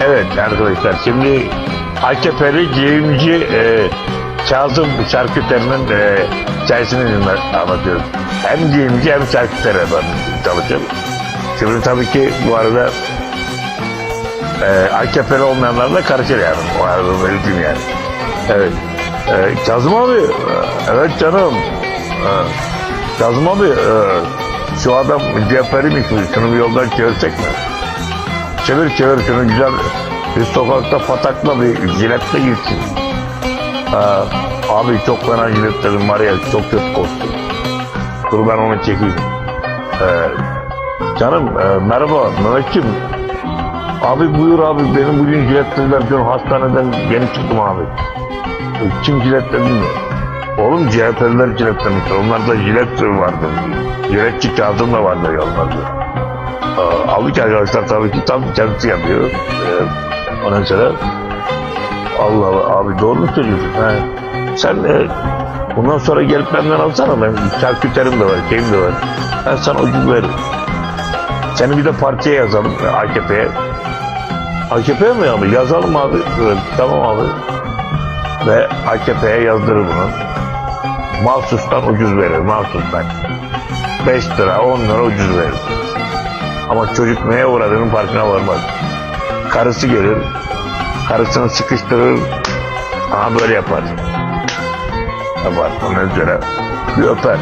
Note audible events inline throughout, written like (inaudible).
Evet arkadaşlar şimdi AKP'li giyimci e, Kazım Şarküteri'nin e, hikayesini anlatıyoruz. Hem giyimci hem şarküteri efendim çalışıyor. Şimdi tabii ki bu arada e, AKP'li olmayanlar da karışır yani. O arada belirteyim yani. Evet. E, Kazım abi, e, evet canım. E, Kazım abi, e, şu adam CHP'liymiş mi? Şunu bir yoldan çevirsek mi? Çevir çevir şunu güzel bir sokakta patakla bir jiletle gitsin. Abi çok fena jiletledim var ya çok kötü korktum. Dur ben onu çekeyim. Ee, canım e, merhaba Mehmetciğim. Abi buyur abi benim bugün jiletlediler diyorum hastaneden yeni çıktım abi. E, Kim jiletledi mi? Oğlum CHP'liler jiletlemişler. Onlarda jilet vardı. Jiletçi kağıdım da vardı yollarda. Aldık arkadaşlar tabii ki tam kendisi yapıyor. Ee, ondan sonra Allah Allah abi doğru mu söylüyorsun? He. Sen e, bundan sonra gelip benden alsana ben şarküterim de var, şeyim de var. Ben sana ucuz veririm. Seni bir de partiye yazalım e, AKP'ye. AKP'ye mi abi? Yazalım abi. Evet, tamam abi. Ve AKP'ye yazdırır bunu. Mahsustan ucuz verir, mahsustan. 5 lira, 10 lira ucuz verir. Ama çocuk neye uğradığının farkına varmaz. Karısı gelir, karısını sıkıştırır, aha böyle yapar. Yapar, ondan sonra bir öper.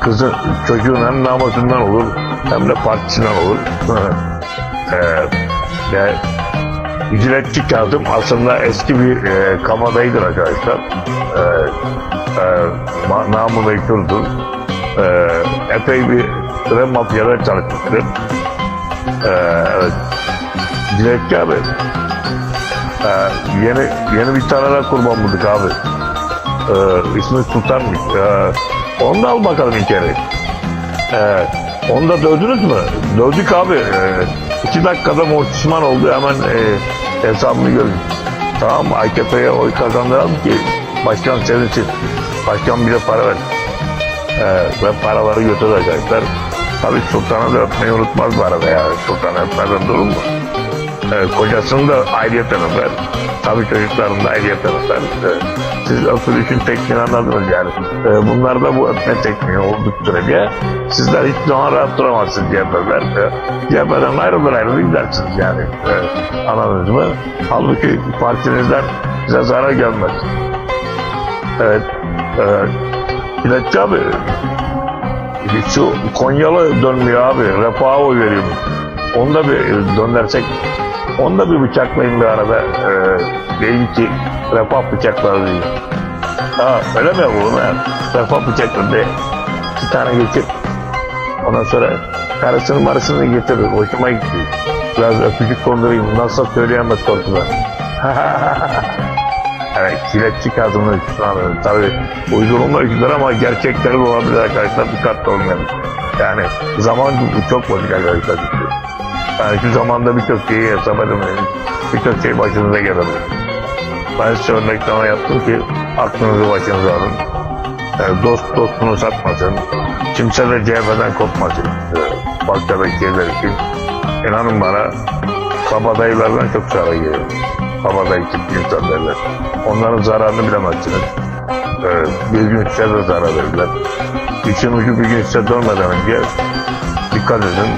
Kızın, çocuğun hem namusundan olur, hem de partisinden olur. (laughs) ee, Ücretçi kağıdım aslında eski bir e, kamadaydır arkadaşlar. E, e, ma- namı meşhurdur. E, epey bir süre mafyada çalışmıştır. E, evet. Dilekçi abi. E, yeni, yeni bir tane kurban bulduk abi. E, ismi Sultan'mış. E, onu da al bakalım içeri. E, onu da dövdünüz mü? Dövdük abi. E, iki dakikada mortisman oldu hemen e, hesabını görün. Tamam? AKP'ye oy kazandıralım ki başkan sevinsin. Başkan bize para ver. Ee, ve paraları götür arkadaşlar. Tabii sultanı da öpmeyi unutmaz bu arada ya. Sultanı öpmeden durur mu? Ee, kocasını da ayrıyeten öper. Tabii çocuklarını da ayrıyeten öper. Ee, siz öpülüşün tekniğini anladınız yani. Ee, bunlar da bu öpme tekniği olduk sürece sizler hiç zaman rahat duramazsınız CHP'ler. Ee, CHP'den ayrılır ayrılır gidersiniz yani. Ee, anladınız mı? Halbuki partinizden size zarar gelmez. Evet. Ee, İlaççı abi şu Konyalı dönmüyor abi. Refaha oy veriyormuş. Onu da bir dönersek onu da bir bıçaklayın bir arada. Ee, belli ki refah bıçakladı diye. Ha öyle mi yapalım ya? Refah bıçakladı. İki tane geçir. Ondan sonra karısını marısını getirir. Hoşuma gitti. Biraz öpücük kondurayım. Nasıl söyleyemez korkudan. (laughs) Evet, kiletçi kadını üstüne tabii uydurulma öyküler ama gerçekleri olabilir arkadaşlar dikkatli olmayalım. Yani zaman çok bozuk arkadaşlar. Yani şu zamanda birçok şeyi hesap edemeyiz. Birçok şey başınıza gelebilir. Ben size örnekleme yaptım ki aklınızı başınıza alın. Yani dost dostunu satmasın. Kimse de CHP'den kopmasın. Başka şeyler için. İnanın bana kabadayılardan çok zarar geliyor. Kabadayı tipli insan derler. Onların zararını bilemezsiniz. Ee, bir gün size de zarar verirler. İşin ucu bir gün size dönmeden önce dikkat edin.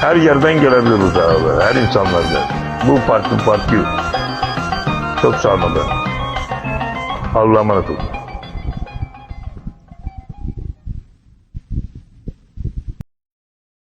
Her yerden gelebilir bu zararlar. Her insanlardan. Bu parti parti. Çok sağ olun. Allah'a emanet olun.